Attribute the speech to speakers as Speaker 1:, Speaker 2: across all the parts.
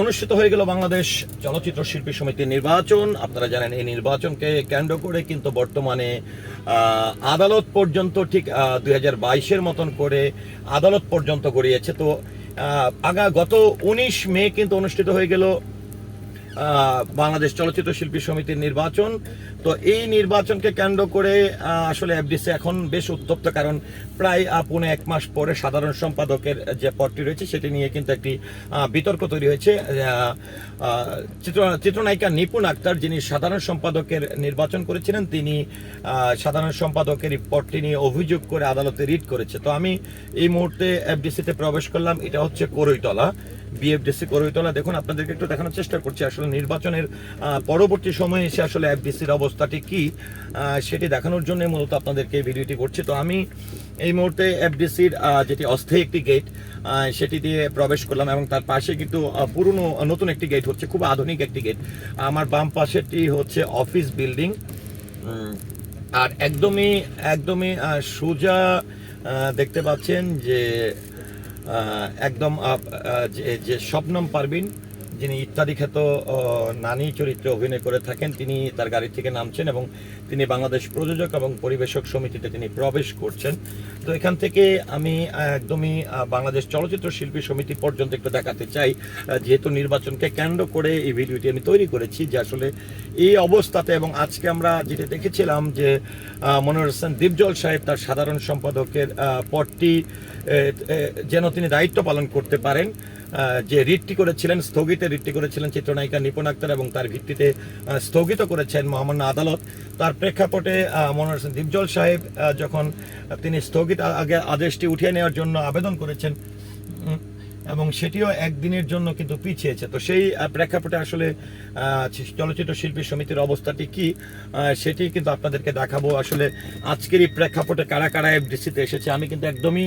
Speaker 1: অনুষ্ঠিত হয়ে গেল বাংলাদেশ চলচ্চিত্র শিল্পী সমিতির নির্বাচন। আপনারা জানেন, এই নির্বাচনকে কেন্দ্র করে কিন্তু বর্তমানে আদালত পর্যন্ত ঠিক দুই হাজার বাইশের মতন করে আদালত পর্যন্ত গড়িয়েছে। তো আগা গত উনিশ মে কিন্তু অনুষ্ঠিত হয়ে গেল বাংলাদেশ চলচ্চিত্র শিল্পী সমিতির নির্বাচন। তো এই নির্বাচনকে কেন্দ্র করে আসলে এফডিসি এখন বেশ উত্তপ্ত, কারণ প্রায় পৌনে এক মাস পরে সাধারণ সম্পাদকের যে পদটি রয়েছে, সেটি নিয়ে কিন্তু একটি বিতর্ক তৈরি হয়েছে। চিত্র, চিত্রনায়িকা নিপুণ আক্তার যিনি সাধারণ সম্পাদকের নির্বাচন করেছিলেন, তিনি সাধারণ সম্পাদকের পদটি নিয়ে অভিযোগ করে আদালতে রিট করেছে। তো আমি এই মুহূর্তে এফডিসিতে প্রবেশ করলাম, এটা হচ্ছে করইতলা বিএফডিসি করইতলা দেখুন, আপনাদেরকে একটু দেখানোর চেষ্টা করছি। আসলে নির্বাচনের পরবর্তী সময়ে এসে আসলে এফডিসির অবস্থাটি কি সেটি দেখানোর জন্য মূলত আপনাদেরকে ভিডিওটি করছি। তো আমি এই মুহূর্তে এফডিসির যেটি অস্থায়ী একটি গেট সেটি দিয়ে প্রবেশ করলাম এবং তার পাশে কিন্তু পুরনো, নতুন একটি গেট হচ্ছে, খুব আধুনিক একটি গেট আমার বাম পাশেটি হচ্ছে অফিস বিল্ডিং আর একদমই একদমই সোজা দেখতে পাচ্ছেন যে একদম যে- শবনম পারবিন যিনি ইত্যাদি খ্যাত নানী চরিত্রে অভিনয় করে থাকেন, তিনি তার গাড়ি থেকে নামছেন এবং তিনি বাংলাদেশ প্রযোজক এবং পরিবেশক সমিতিতে তিনি প্রবেশ করছেন। তো এখান থেকে আমি একদমই বাংলাদেশ চলচ্চিত্র শিল্পী সমিতি পর্যন্ত একটু দেখাতে চাই যেহেতু নির্বাচনকে কেন্দ্র করে এই ভিডিওটি আমি তৈরি করেছি যে আসলে এই অবস্থাতে এবং আজকে আমরা যেটা দেখেছিলাম যে মনোহর হোসেন দীপজল সাহেব তার সাধারণ সম্পাদকের পদটি যেন তিনি দায়িত্ব পালন করতে পারেন। যে রিটটি করেছিলেন, স্থগিতে রিটটি করেছিলেন চিত্রনায়িকা নিপুণ আক্তার এবং তার ভিত্তিতে স্থগিত করেছেন মহামান্য আদালত। তার প্রেক্ষাপটে মনোহর হোসেন দীপজল সাহেব যখন তিনি স্থগিত আগে আদেশটি উঠিয়ে নেওয়ার জন্য আবেদন করেছেন এবং সেটিও একদিনের জন্য কিন্তু পিছিয়েছে। তো সেই প্রেক্ষাপটে আসলে চলচ্চিত্র শিল্পী সমিতির অবস্থাটি কি? সেটি কিন্তু আপনাদেরকে দেখাবো। আসলে আজকের এই প্রেক্ষাপটে কারা কারা এফডিসিতে এসেছে, আমি কিন্তু একদমই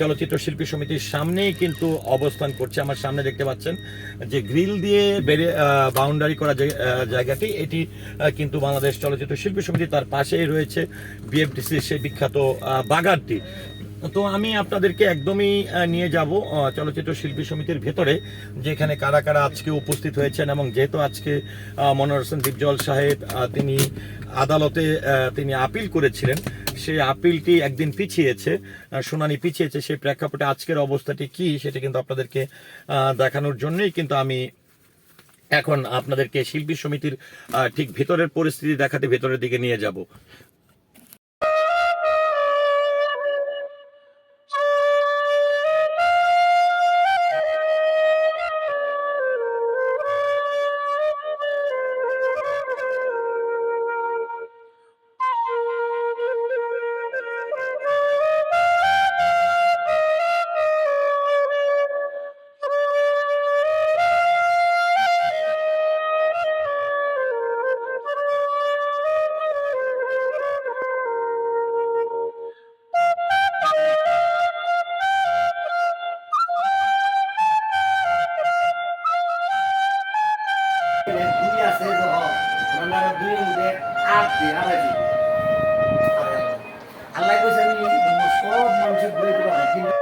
Speaker 1: চলচ্চিত্র শিল্পী সমিতির সামনেই কিন্তু অবস্থান করছি। আমার সামনে দেখতে পাচ্ছেন যে গ্রিল দিয়ে বেড়ে বাউন্ডারি করা জায়গাটি, এটি কিন্তু বাংলাদেশ চলচ্চিত্র শিল্পী সমিতি তার পাশেই রয়েছে। বিএফডিসির সেই বিখ্যাত বাগানটি। তো আমি আপনাদেরকে একদমই নিয়ে যাব চলচ্চিত্র শিল্পী সমিতির ভেতরে যেখানে কারা কারা আজকে উপস্থিত হয়েছেন এবং যেহেতু আজকে আহ, মনোহর হোসেন দীপজল সাহেব তিনি আদালতে তিনি আপিল করেছিলেন সেই আপিলটি একদিন পিছিয়েছে শুনানি পিছিয়েছে সেই প্রেক্ষাপটে আজকের অবস্থাটি কি সেটা কিন্তু আপনাদেরকে দেখানোর জন্যই কিন্তু আমি এখন আপনাদেরকে শিল্পী সমিতির ঠিক ভেতরের পরিস্থিতি দেখাতে ভেতরের দিকে নিয়ে যাব।
Speaker 2: দুই আছে আমরা দুই মধ্যে আট দিই আড়াই দিই আল্লাহ কইছে আমি সব মানুষের বই